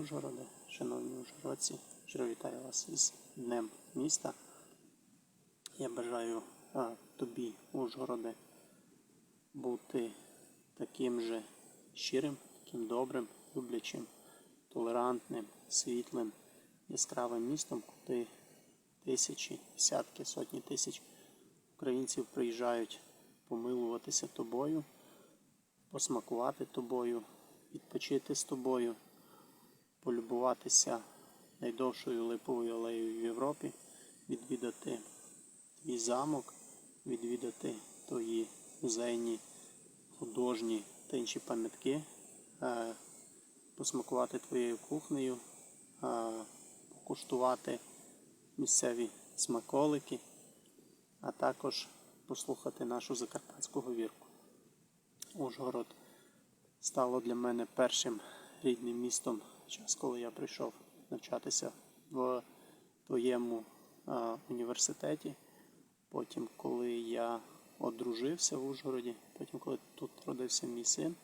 Ужгороде, шановні ужгородці, щиро вітаю вас із Днем міста. Я бажаю а, тобі, Ужгороде, бути таким же щирим, таким добрим, люблячим, толерантним, світлим, яскравим містом, куди тисячі, десятки, сотні тисяч українців приїжджають помилуватися тобою, посмакувати тобою, відпочити з тобою, полюбуватися найдовшою липовою алеєю в Європі, відвідати твій замок, відвідати твої музейні, художні та інші пам'ятки, е, посмакувати твоєю кухнею, е, покуштувати місцеві смаколики, а також послухати нашу закарпатську говірку. Ужгород стало для мене першим рідним містом час, коли я прийшов навчатися в твоєму а, університеті. Потім, коли я одружився в Ужгороді, потім, коли тут родився мій син,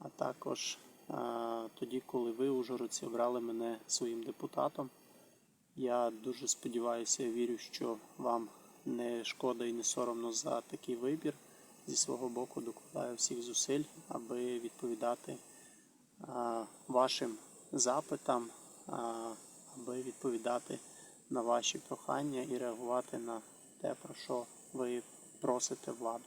а також а, тоді, коли ви, ужгородці, обрали мене своїм депутатом. Я дуже сподіваюся вірю, що вам не шкода і не соромно за такий вибір. Зі свого боку докладаю всіх зусиль, аби відповідати а, вашим запитам, аби відповідати на ваші прохання і реагувати на те, про що ви просите владу.